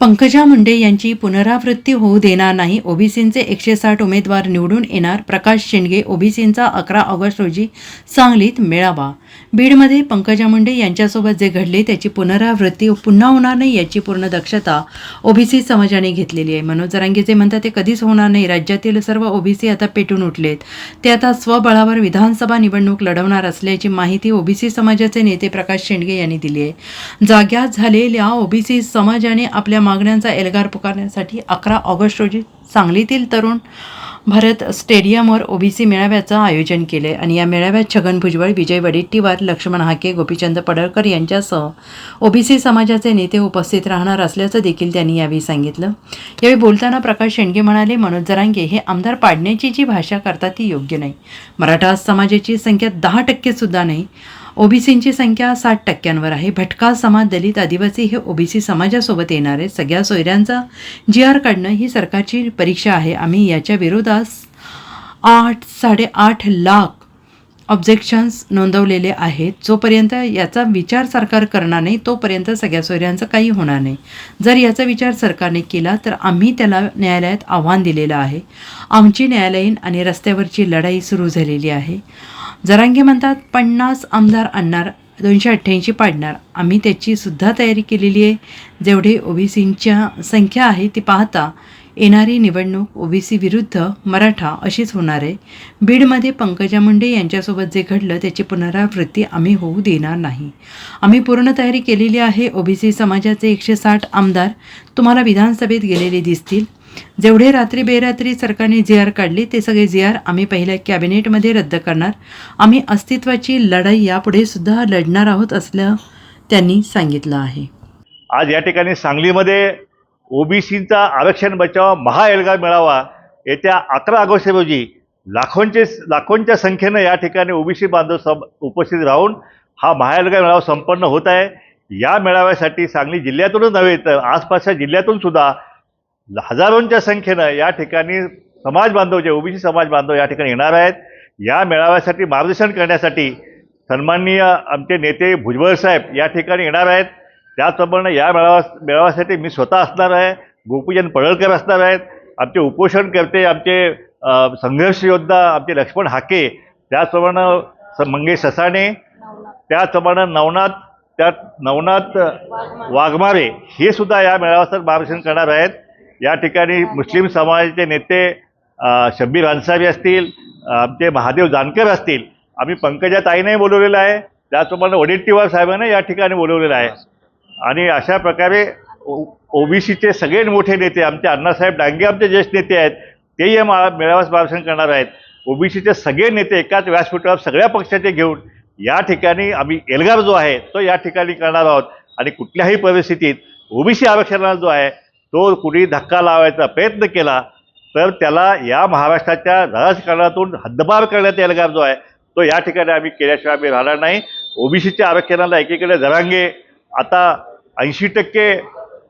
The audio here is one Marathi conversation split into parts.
पंकजा मुंडे यांची पुनरावृत्ती होऊ देणार नाही. ओबीसींचे एकशे साठ उमेदवार निवडून येणार. प्रकाश शेंडगे ओबीसींचा अकरा ऑगस्ट रोजी सांगलीत मेळावा बीडमध्ये पंकजा मुंडे यांच्यासोबत जे घडले त्याची पुनरावृत्ती पुन्हा होणार नाही याची पूर्ण दक्षता ओबीसी समाजाने घेतलेली आहे. मनोज जरांगे जे म्हणतात ते कधीच होणार नाही. राज्यातील सर्व ओबीसी आता पेटून उठलेत. ते आता स्वबळावर विधानसभा निवडणूक लढवणार असल्याची माहिती ओबीसी समाजाचे नेते प्रकाश शेंडगे यांनी दिली आहे. जाग्यात झालेल्या ओबीसी समाजाने आपल्या मागण्यांचा एल्गार पुकारण्यासाठी अकरा ऑगस्ट रोजी सांगलीतील तरुण भारत स्टेडियमवर ओबीसी मेळाव्याचं आयोजन केले आणि या मेळाव्यात छगन भुजबळ विजय वडेट्टीवार लक्ष्मण हाके गोपीचंद पडळकर यांच्यासह ओबीसी समाजाचे नेते उपस्थित राहणार असल्याचं देखील त्यांनी यावेळी सांगितलं. यावेळी बोलताना प्रकाश शेंडगे म्हणाले मनोज जरांगे हे आमदार पाडण्याची जी भाषा करतात ती योग्य नाही. मराठा समाजाची संख्या दहा टक्केसुद्धा नाही. ओबीसींची संख्या साठ टक्क्यांवर आहे. भटका समाज दलित आदिवासी हे ओबीसी समाजासोबत येणारे सगळ्या सोयऱ्यांचा जी आर काढणं ही सरकारची परीक्षा आहे. आम्ही याच्या विरोधात आठ साडेआठ लाख ऑब्जेक्शन्स नोंदवलेले आहेत. जोपर्यंत याचा विचार सरकार करणार नाही तोपर्यंत सगळ्या सोयऱ्यांचं काही होणार नाही. जर याचा विचार सरकारने केला तर आम्ही त्याला न्यायालयात आव्हान दिलेलं आहे. आमची न्यायालयीन आणि रस्त्यावरची लढाई सुरू झालेली आहे. जरांगे म्हणतात पन्नास आमदार आणणार दोनशे अठ्ठ्याऐंशी पाडणार. आम्ही त्याची सुद्धा तयारी केलेली आहे. जेवढे ओबीसींच्या संख्या आहे ती पाहता येणारी निवडणूक ओबीसी विरुद्ध मराठा अशीच होणार आहे. बीडमध्ये पंकजा मुंडे यांच्यासोबत जे घडलं त्याची पुनरावृत्ती आम्ही होऊ देणार नाही. आम्ही पूर्ण तयारी केलेली आहे. ओबीसी समाजाचे एकशे साठ आमदार तुम्हाला विधानसभेत गेलेले दिसतील. जेवढे रात्री बेरात्री सरकारने जी आर काढली ते सगळे जी आर आम्ही पहिल्या कॅबिनेटमध्ये रद्द करणार. आम्ही अस्तित्वाची लढाई यापुढे सुद्धा लढणार आहोत असलं त्यांनी सांगितलं आहे. आज या ठिकाणी सांगलीमध्ये ओबीसींचा आरक्षण बचाव महाएल्गार मेळावा येत्या अकरा ऑगस्ट रोजी लाखोंचे लाखोंच्या संख्येनं या ठिकाणी ओबीसी बांधव सम उपस्थित राहून हा महाएल्गार मेळावा संपन्न होत आहे. या मेळाव्यासाठी सांगली जिल्ह्यातूनच नव्हे तर आसपासच्या जिल्ह्यातून सुद्धा हजारोंच्या संख्येनं या ठिकाणी समाज बांधव जे ओबीसी समाज बांधव या ठिकाणी येणार आहेत या मेळाव्यासाठी मार्गदर्शन करण्यासाठी सन्माननीय आमचे नेते भुजबळ साहेब या ठिकाणी येणार आहेत. त्याचप्रमाणे या मेळावा मेळाव्यासाठी मी स्वतः असणार आहे गोपीजन पडळकर असणार आहेत आमचे उपोषणकर्ते आमचे संघर्ष योद्धा आमचे लक्ष्मण हाके त्याचप्रमाणे स मंगेश ससाणे त्याचप्रमाणे नवनाथ त्यात नवनाथ वाघमारे हे सुद्धा या मेळाव्यात मार्गदर्शन करणार आहेत. या ठिकाणी मुस्लिम समाजाचे नेते शब्बीर अन्सारी असतील आमचे महादेव जानकर असतील. आम्ही पंकजा ताईने बोलवलेलं आहे. त्याचप्रमाणे वडेट्टीवार साहेबांना या ठिकाणी बोलवलेलं आहे. आणि अशा प्रकारे ओबीसीचे सगळे मोठे नेते आमचे अण्णासाहेब डांगे आमचे ज्येष्ठ नेते आहेत तेही या मा मेळाव्यास भाषण करणार आहेत. ओबीसीचे सगळे नेते एकाच व्यासपीठावर सगळ्या पक्षाचे घेऊन या ठिकाणी आम्ही एल्गार जो आहे तो या ठिकाणी करणार आहोत. आणि कुठल्याही परिस्थितीत ओबीसी आरक्षणाला जो आहे तो कुणी धक्का लावायचा प्रयत्न केला तर त्याला या महाराष्ट्राच्या राजकारणातून हद्दपार करण्याचा एल्गार जो आहे तो या ठिकाणी आम्ही केल्याशिवाय आम्ही राहणार नाही. ओबीसीच्या आरक्षणाला एकीकडे जरांगे आता ऐंशी टक्के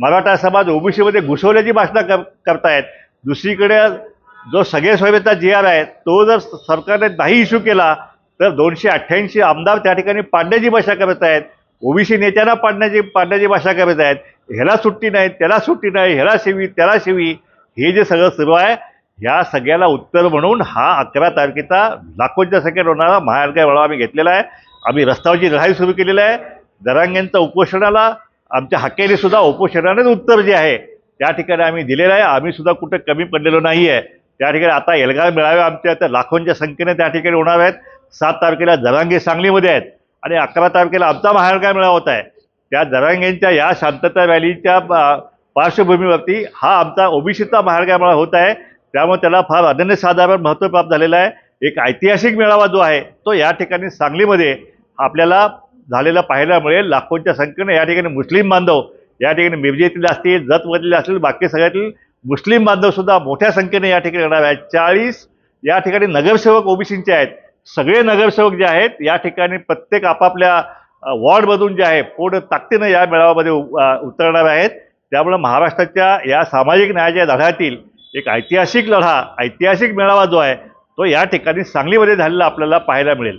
मराठा समाज ओबीसीमध्ये घुसवल्याची भाषणं कर करतायत. दुसरीकडे जो सगळे स्वयंचा जी आर आहे तो जर सरकारने नाही इश्यू केला तर दोनशे अठ्ठ्याऐंशी आमदार त्या ठिकाणी पाडण्याची भाषा करत आहेत. ओबीसी नेत्यांना पाडण्याची पाडण्याची भाषा करत आहेत. ह्याला सुट्टी नाही त्याला सुट्टी नाही ह्याला शिवी त्याला शिवी हे जे सगळं सुरू आहे ह्या सगळ्याला उत्तर म्हणून हा अकरा तारखेचा लाखोंच्या संख्येत होणारा महाराष्ट्र वेळा आम्ही घेतलेला आहे. आम्ही रस्त्यावरची लढाई सुरू केलेली आहे. दरांगेंचं उपोषणाला आमच्या हक्केने सुद्धा उपोषणानेच उत्तर जे आहे त्या ठिकाणी आम्ही दिलेलं आहे. आम्ही सुद्धा कुठं कमी पडलेलो नाही आहे त्या ठिकाणी आता एल्गार मेळावे आमच्या त्या लाखोंच्या संख्येने त्या ठिकाणी होणार आहेत. सात तारखेला जरांगे सांगलीमध्ये आहेत आणि अकरा तारखेला आमचा महाराष्ट्र मेळावा होत आहे. त्या जरांगेंच्या या शांतता रॅलीच्या पा- पार्श्वभूमीवरती हा आमचा ओबीसीचा महाराष्ट्र मेळावा होत आहे. त्यामुळे त्याला फार अनन्यसाधारण महत्त्व प्राप्त झालेलं आहे. एक ऐतिहासिक मेळावा जो आहे तो या ठिकाणी सांगलीमध्ये आपल्याला झालेला पाहायला मिळेल लाखोंच्या संख्येनं या ठिकाणी मुस्लिम बांधव या ठिकाणी मिरजेतील असतील जतमधील असतील बाकी सगळ्यातील मुस्लिम बांधवसुद्धा मोठ्या संख्येने या ठिकाणी येणार आहेत. चाळीस या ठिकाणी नगरसेवक ओबीसींचे आहेत. सगळे नगरसेवक जे आहेत या ठिकाणी प्रत्येक आपापल्या वॉर्डमधून जे आहे पूर्ण ताकदीनं या मेळाव्यामध्ये उ- उतरणार आहेत. त्यामुळे महाराष्ट्राच्या या सामाजिक न्यायाच्या लढ्यातील एक ऐतिहासिक लढा ऐतिहासिक मेळावा जो आहे तो या ठिकाणी सांगलीमध्ये झालेला आपल्याला पाहायला मिळेल.